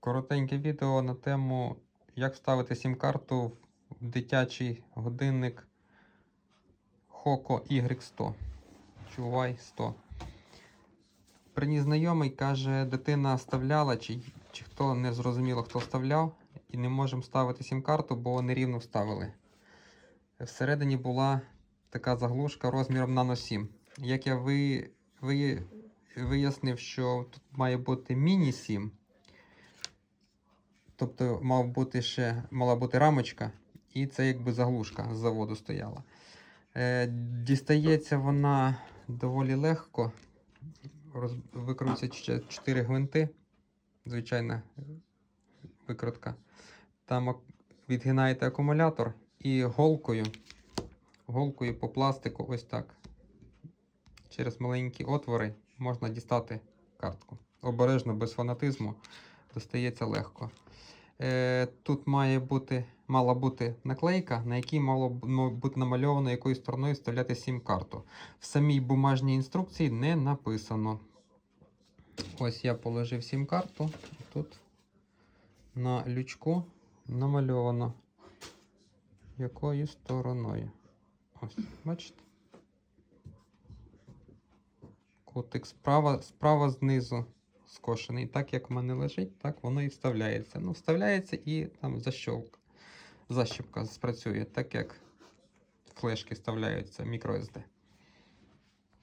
Коротеньке відео на тему, як вставити сім-карту в дитячий годинник Hoco Y100 чи Y100. Приніс знайомий, каже, дитина вставляла, чи, чи хто не зрозуміло, хто вставляв, і не можемо вставити сім-карту, бо нерівно вставили. Всередині була така заглушка розміром нано 7. Як я ви, ви, вияснив, що тут має бути міні 7, тобто мав бути ще, мала бути рамочка, і це якби заглушка з заводу стояла. Е, дістається вона доволі легко. Роз, викрутиться 4 гвинти, звичайна викрутка. Там відгинаєте акумулятор і голкою, голкою по пластику, ось так. Через маленькі отвори можна дістати картку. Обережно, без фанатизму, достається легко. Е, тут має бути, мала бути наклейка, на якій мало ну, бути намальовано якою стороною вставляти сім-карту. В самій бумажній інструкції не написано. Ось я положив сім-карту. Тут на лючку намальовано якою стороною. Ось, бачите? Кутик справа, справа знизу скошений. Так як в мене лежить, так воно і вставляється. Ну, вставляється і там защолк, защіпка спрацює, так як флешки вставляються, microSD.